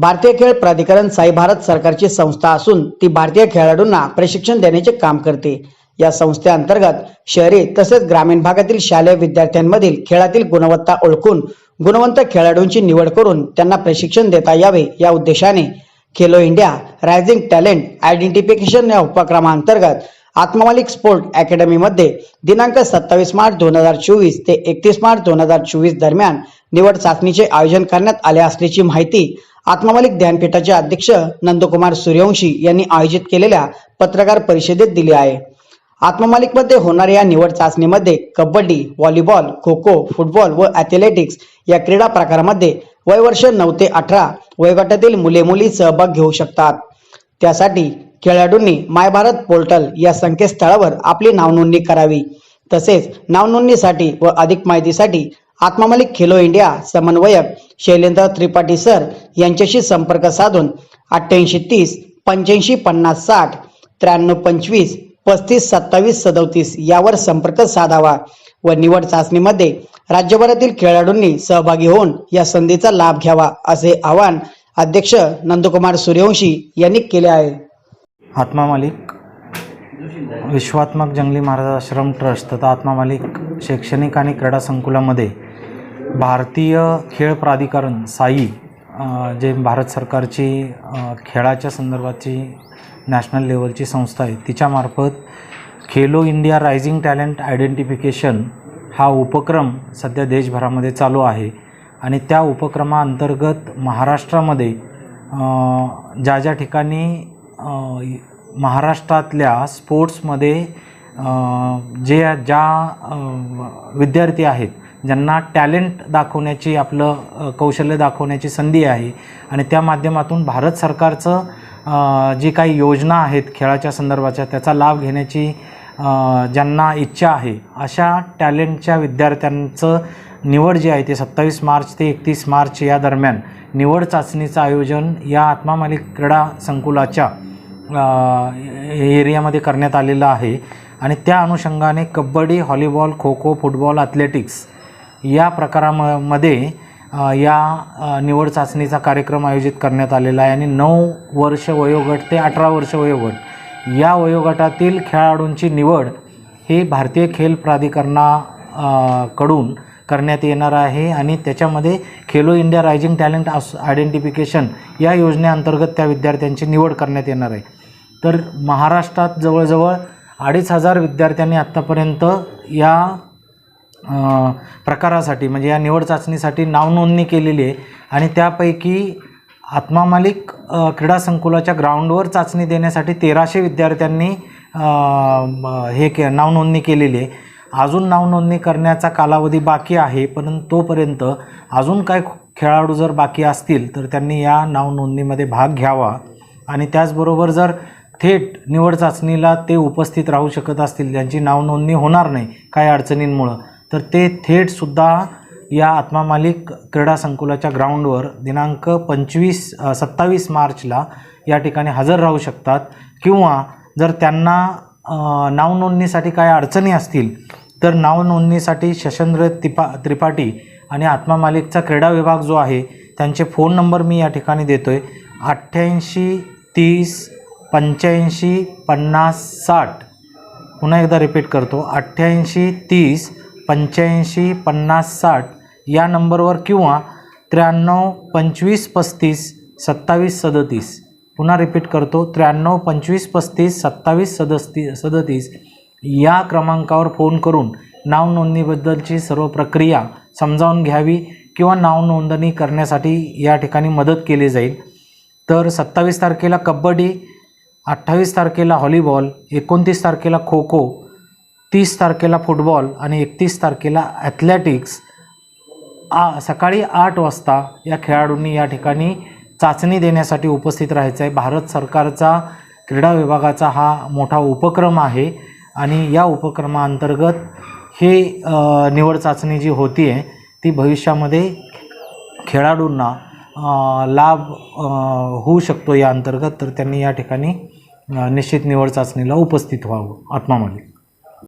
भारतीय खेळ प्राधिकरण साई भारत सरकारची संस्था असून ती भारतीय खेळाडूंना प्रशिक्षण देण्याचे काम करते. या संस्थेअंतर्गत शहरी तसेच ग्रामीण भागातील शालेय विद्यार्थ्यांमधील खेळातील गुणवत्ता ओळखून गुणवंत खेळाडूंची निवड करून त्यांना प्रशिक्षण देता यावे या उद्देशाने Khelo India rising talent identification या उपक्रमाअंतर्गत आत्ममालिक स्पोर्ट अकॅडमीमध्ये दिनांक सत्तावीस मार्च दोन हजार चोवीस ते एकतीस मार्च दोन हजार चोवीस दरम्यान निवड चाचणीचे आयोजन करण्यात आले असल्याची माहिती आत्ममालिक ध्यानपीठाचे अध्यक्ष नंदकुमार सूर्यवंशी यांनी आयोजित केलेल्या पत्रकार परिषदेत दिली आहे. आत्ममालिकमध्ये होणाऱ्या या निवड चाचणीमध्ये कबड्डी व्हॉलीबॉल खो खो फुटबॉल व ॲथलेटिक्स या क्रीडा प्रकारामध्ये वयवर्ष नऊ ते अठरा वयोगटातील मुले मुली सहभाग घेऊ शकतात. त्यासाठी खेळाडूंनी माय भारत पोर्टल या संकेतस्थळावर आपली नावनोंदणी करावी. तसेच नावनोंदणीसाठी व अधिक माहितीसाठी आत्मामालिक खेलो इंडिया समन्वयक शैलेंद्र त्रिपाठी सर यांच्याशी संपर्क साधून अठ्ठ्याऐंशी तीस पंच्याऐंशी पन्नास साठ त्र्याण्णव पंचवीस पस्तीस सत्तावीस सदोतीस यावर संपर्क साधावा व निवड चाचणीमध्ये राज्यभरातील खेळाडूंनी सहभागी होऊन या संधीचा लाभ घ्यावा असे आवाहन अध्यक्ष नंदकुमार सूर्यवंशी यांनी केले आहे. आत्मा मालिक विश्वात्मक जंगली महाराज आश्रम ट्रस्ट तथा आत्मा मालिक शैक्षणिक आणि क्रीडा संकुलामध्ये भारतीय खेळ प्राधिकरण साई जे भारत सरकारची खेळाच्या संदर्भाची नॅशनल लेवलची संस्था आहे तिच्यामार्फत Khelo India rising talent identification हा उपक्रम सध्या देशभरामध्ये चालू आहे. आणि त्या उपक्रमाअंतर्गत महाराष्ट्रामध्ये ज्या ज्या ठिकाणी महाराष्ट्रातल्या स्पोर्ट्समध्ये जे ज्या विद्यार्थी आहेत ज्यांना टॅलेंट दाखवण्याची आपलं कौशल्य दाखवण्याची संधी आहे. आणि त्या माध्यमातून भारत सरकारचं जी काही योजना आहेत खेळाच्या संदर्भाच्या त्याचा लाभ घेण्याची ज्यांना इच्छा आहे अशा टॅलेंटच्या विद्यार्थ्यांचं निवड जी आहे ते सत्तावीस मार्च ते एकतीस मार्च या दरम्यान निवड चाचणीचं आयोजन या आत्मा मालिक क्रीडा संकुलाच्या एरियामध्ये करण्यात आलेलं आहे. आणि त्या अनुषंगाने kabaddi volleyball kho kho football athletics या प्रकारामध्ये या निवड चाचणीचा कार्यक्रम आयोजित करण्यात आलेला आहे आणि नऊ वर्ष वयोगट ते अठरा वर्ष वयोगट या वयोगटातील खेळाडूंची निवड ही भारतीय खेल प्राधिकरणा कडून करण्यात येणार आहे आणि त्याच्यामध्ये खेलो इंडिया रायझिंग टॅलेंट आस आयडेंटिफिकेशन या योजनेअंतर्गत त्या विद्यार्थ्यांची निवड करण्यात येणार आहे. तर महाराष्ट्रात जवळजवळ अडीच हजार विद्यार्थ्यांनी आत्तापर्यंत या प्रकारासाठी म्हणजे या निवड चाचणीसाठी नावनोंदणी केलेली आहे आणि त्यापैकी आत्मा मालिक क्रीडा संकुलाच्या ग्राउंडवर चाचणी देण्यासाठी तेराशे विद्यार्थ्यांनी हे के नावनोंदणी केलेली आहे. अजून नावनोंदणी करण्याचा कालावधी बाकी आहे परंतु तोपर्यंत अजून काय खेळाडू जर बाकी असतील तर त्यांनी या नावनोंदणीमध्ये भाग घ्यावा. आणि त्याचबरोबर जर थेट निवड चाचणीला ते उपस्थित राहू शकत असतील ज्यांची नावनोंदणी होणार नाही काही अडचणींमुळं तर ते थेटसुद्धा या आत्मा मालिक क्रीडा संकुलाच्या ग्राउंडवर दिनांक पंचवीस सत्तावीस मार्चला या ठिकाणी हजर राहू शकतात. किंवा जर त्यांना नावनोंदणीसाठी काय अडचणी असतील तर नावनोंदणीसाठी शशेंद्र तिपा त्रिपाठी आणि आत्मा मालिकचा क्रीडा विभाग जो आहे त्यांचे फोन नंबर मी या ठिकाणी देतो आहे अठ्ठ्याऐंशी तीस पंच्याऐंशी पन्नास साठ. पुन्हा एकदा रिपीट करतो. अठ्ठ्याऐंशी तीस पंच्याऐंशी पन्नास साठ या नंबरवर किंवा त्र्याण्णव पंचवीस पस्तीस सत्तावीस सदतीस. पुन्हा रिपीट करतो. त्र्याण्णव पंचवीस पस्तीस सत्तावीस सदस्ती सदतीस या क्रमांकावर फोन करून नाव नोंदणीबद्दलची सर्व प्रक्रिया समजावून घ्यावी किंवा नाव नोंदणी करण्यासाठी या ठिकाणी मदत केली जाईल. तर सत्तावीस तारखेला कबड्डी अठ्ठावीस तारखेला हॉलीबॉल एकोणतीस तारखेला खो खो तीस तारखेला फुटबॉल आणि एकतीस तारखेला ॲथलेटिक्स आ सकाळी आठ वाजता या खेळाडूंनी या ठिकाणी चाचणी देण्यासाठी उपस्थित राहायचं आहे भारत सरकारचा क्रीडा विभागाचा हा मोठा उपक्रम आहे आणि या उपक्रमाअंतर्गत हे निवड चाचणी जी होती आहे ती भविष्यामध्ये खेळाडूंना लाभ होऊ शकतो या अंतर्गत. तर त्यांनी या ठिकाणी निश्चित निवड चाचणीला उपस्थित व्हावं आत्मामध्ये